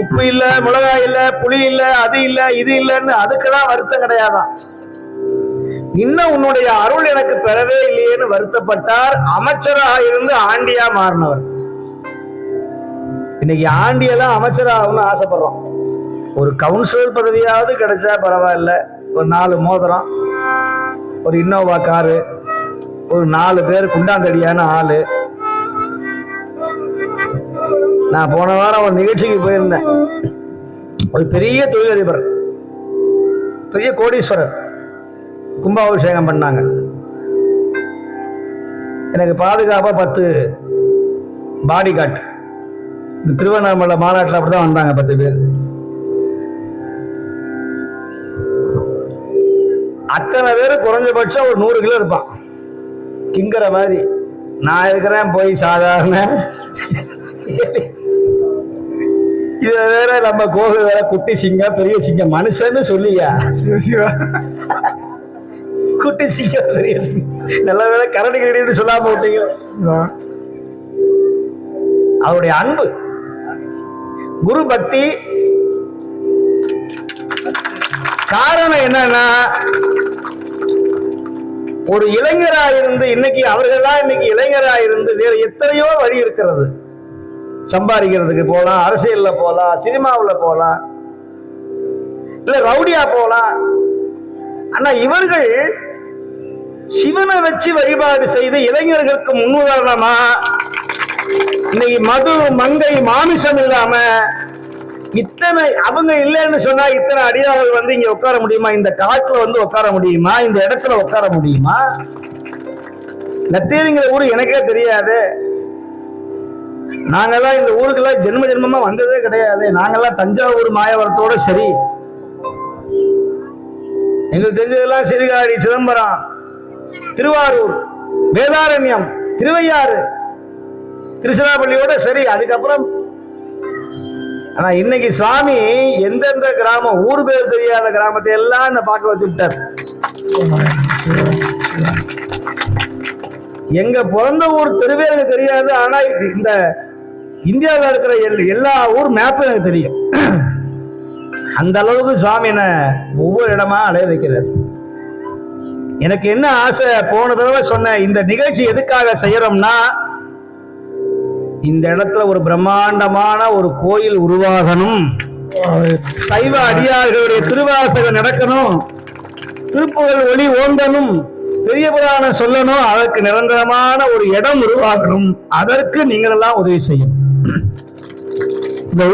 உப்பு இல்ல மிளகாய் இல்ல புளி இல்ல அது இல்ல இது இல்லன்னு அதுக்கெல்லாம் வருத்தம் கிடையாதான். இன்னும் உன்னுடைய அருள் எனக்கு பெறவே இல்லையேன்னு வருத்தப்பட்டார் அமைச்சராக இருந்து ஆண்டியா மாறினவர். இன்னைக்கு ஆண்டியெல்லாம் அமைச்சராகணும்னு ஆசைப்படுறோம். ஒரு கவுன்சிலர் பதவியாவது கிடைச்சா பரவாயில்ல. ஒரு நாலு மோதிரம் ஒரு இன்னோவா காரு ஒரு நாலு பேர் குண்டாந்தடியான ஆளு. நான் போன வாரம் ஒரு நிகழ்ச்சிக்கு போயிருந்தேன். ஒரு பெரிய தொழிலதிபர் பெரிய கோடீஸ்வரர் கும்பாபிஷேகம் பண்ணாங்க. எனக்கு பாதுகாப்பாக பத்து பாடி கார்டு இந்த திருவண்ணாமலை மாநாட்டில் அப்படி தான் வந்தாங்க பத்து பேர். அத்தனை பேர் குறைஞ்சபட்சம் ஒரு நூறு கிலோ இருப்பான். கிங்கிற மாதிரி. நான் இருக்கிறேன் போய் சாதாரண இதுல வேற நம்ம கோவில் வேற குட்டி சிங்கம் பெரிய சிங்கம் மனுஷன்னு சொல்லியா? குட்டி சிங்கம் பெரிய நல்ல வேலை கரடி கரடின்னு சொல்லாம விட்டீங்க. அவருடைய அன்பு. குரு பக்தி. காரணம் என்னன்னா ஒரு இளைஞரா இருந்து இன்னைக்கு அவர்கள்லாம் இன்னைக்கு இளைஞரா இருந்து வேற எத்தனையோ வழி இருக்கிறது. சம்பாதிக்கிறதுக்கு போகலாம் அரசியலில் போகலாம் சினிமாவில் போகலாம் இல்லை ரவுடியா போகலாம் ஆனால் இவர்கள் சிவனை வச்சு வழிபாடு செய்து இளைஞர்களுக்கு முன்னுதாரணமா? இன்னைக்கு மது மங்கை மாமிசம் இல்லாம இத்தனை அவங்க இல்லைன்னு சொன்னா இத்தனை அடியார்கள் வந்து இங்க உட்கார முடியுமா? இந்த காட்டுல வந்து உட்கார முடியுமா? இந்த இடத்துல உட்கார முடியுமா? நத்தேரிங்கிற ஊர் எனக்கே தெரியாது. நாங்கெல்லாம் இந்த ஊருக்கெல்லாம் ஜென்ம ஜென்மமா வந்ததே கிடையாது. நாங்கெல்லாம் தஞ்சாவூர் மாயவரத்தோட சரி. எங்களுக்கு தெரிஞ்சதெல்லாம் சிறுகாடி சிதம்பரம் திருவாரூர் வேதாரண்யம் திருவையாறு திருச்சிராப்பள்ளியோட சரி. அதுக்கப்புறம் ஆனா இன்னைக்கு சுவாமி எந்தெந்த கிராமம் ஊர் பேர் தெரியாத கிராமத்தை எல்லாம் பார்க்க வச்சு விட்டார் எங்க பிறந்த ஊர் தெருவே எனக்கு தெரியாது ஆனா இந்த இந்தியாவில் இருக்கிற எல்- எல்லா ஊர் மேப்பும் எனக்கு தெரியும். அந்த அளவுக்கு சுவாமி என்ன ஒவ்வொரு இடமா அலைய வைக்கிறார். எனக்கு என்ன ஆசை போன தடவை சொன்ன இந்த நிகழ்ச்சி எதுக்காக செய்யறோம்னா இந்த இடத்துல ஒரு பிரம்மாண்டமான ஒரு கோயில் உருவாகணும். சைவ அடியார்களுடைய திருவாசகம் நடக்கணும். திருப்புகழ் ஒளி ஓண்டனும் பெரிய புராணம் சொல்லணும் அதற்கு நிரந்தரமான ஒரு இடம் உருவாக்கணும். அதற்கு நீங்கள் எல்லாம் உதவி செய்யும் இந்த